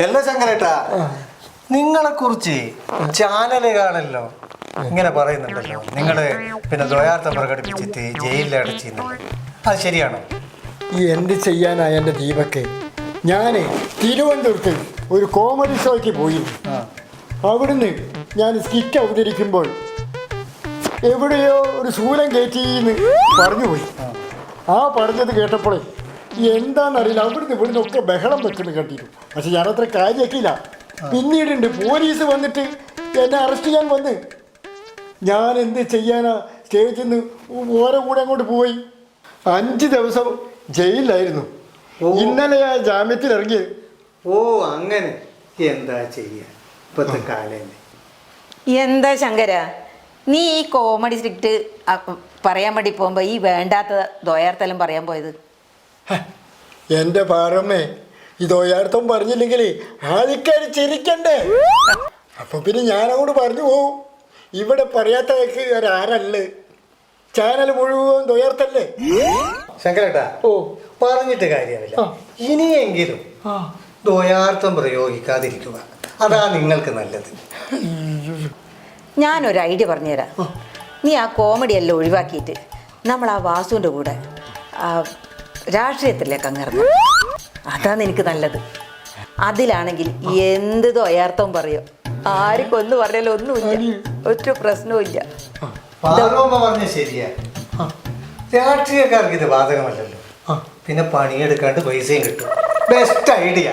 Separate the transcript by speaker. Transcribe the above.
Speaker 1: എല്ലാ ശങ്കരേട്ടാ നിങ്ങളെ കുറിച്ച് ചാനലുകാണല്ലോ ഇങ്ങനെ പറയുന്നുണ്ടല്ലോ. നിങ്ങൾ പിന്നെ ദ്വയാർത്ഥം പ്രകടിപ്പിച്ചിട്ട് ജയിലിൽ അടച്ചിരുന്നു. അത് ശരിയാണോ?
Speaker 2: ഈ എന്ത് ചെയ്യാനായ എന്റെ ദീപക്ക്? ഞാൻ തിരുവനന്തപുരത്ത് ഒരു കോമഡി ഷോയ്ക്ക് പോയി. അവിടുന്ന് ഞാൻ സ്കിറ്റ് അവതരിക്കുമ്പോൾ എവിടെയോ ഒരു ശൂലം കയറ്റിന്ന് പറഞ്ഞു പോയി ആ പറഞ്ഞത് കേട്ടപ്പോഴേ എന്താണെന്നറിയില്ല. അവിടുന്ന് ഇവിടുന്ന് ഒക്കെ ബഹളം വെക്കുന്നു കണ്ടിരുന്നു. പക്ഷെ ഞാനത്ര കാര്യമാക്കിയില്ല പിന്നീടുണ്ട് പോലീസ് വന്നിട്ട് എന്നെ അറസ്റ്റ് ചെയ്യാൻ വന്ന്. ഞാൻ എന്ത് ചെയ്യാനാ? സ്റ്റേജിൽ നിന്ന് ഓരോ കൂടെ അങ്ങോട്ട് പോയി. അഞ്ച് ദിവസം ജയിലിലായിരുന്നു. ഇന്നലെ ആ ജാമ്യത്തിൽ ഇറങ്ങി.
Speaker 1: ഓ അങ്ങനെ. എന്താ ചെയ്യാ? ഇപ്പത്തെ കാലല്ലേ
Speaker 3: എന്താ ശങ്കര? നീ ഈ കോമഡി സ്ക്രിപ്റ്റ് പറയാൻ വേണ്ടി പോകുമ്പോൾ ഈ വേണ്ടാത്ത ദ്വയാർത്ഥലം പറയാൻ പോയത്?
Speaker 2: എന്റെ പാറമ്മേ ഇതോയാർത്ഥം പറഞ്ഞില്ലെങ്കിൽ ആൾക്കാർ ചിരിക്കണ്ടേ? അപ്പൊ പിന്നെ ഞാനങ്ങോട്ട് പറഞ്ഞു പോവും. ഇവിടെ പറയാത്ത ഒരാരല്ലേ. ചാനൽ മുഴുവൻ തുയർത്തല്ലേ?
Speaker 1: ശങ്കരേട്ടാ
Speaker 2: ഓ.
Speaker 1: പറഞ്ഞിട്ട് കാര്യമില്ല. ഇനിയെങ്കിലും
Speaker 2: ആ.
Speaker 1: ദ്വയാർത്ഥം പ്രയോഗിക്കാതിരിക്കുക. അതാ നിങ്ങൾക്ക് നല്ലത്.
Speaker 3: ഞാനൊരു ഐഡിയ പറഞ്ഞുതരാം. നീ ആ കോമഡി എല്ലാം ഒഴിവാക്കിയിട്ട് നമ്മൾ ആ വാസുവിന്റെ കൂടെ ആ രാഷ്ട്രീയത്തിലേക്ക് അങ്ങേറുന്നു അതാണ് എനിക്ക് നല്ലത്. അതിലാണെങ്കിൽ എന്ത് ദ്വയാർത്ഥം പറയോ? ആർക്കും ഒന്നും പറഞ്ഞാലും ഒന്നുമില്ല. ഒറ്റ പ്രശ്നവും ഇല്ല
Speaker 1: പാർവമ്മ പറഞ്ഞ ശരിയാ. രാഷ്ട്രീയക്കാർക്ക് ഇത് ബാധകമല്ലല്ലോ. പിന്നെ പണിയെടുക്കാണ്ട് പൈസയും കിട്ടും. Best idea.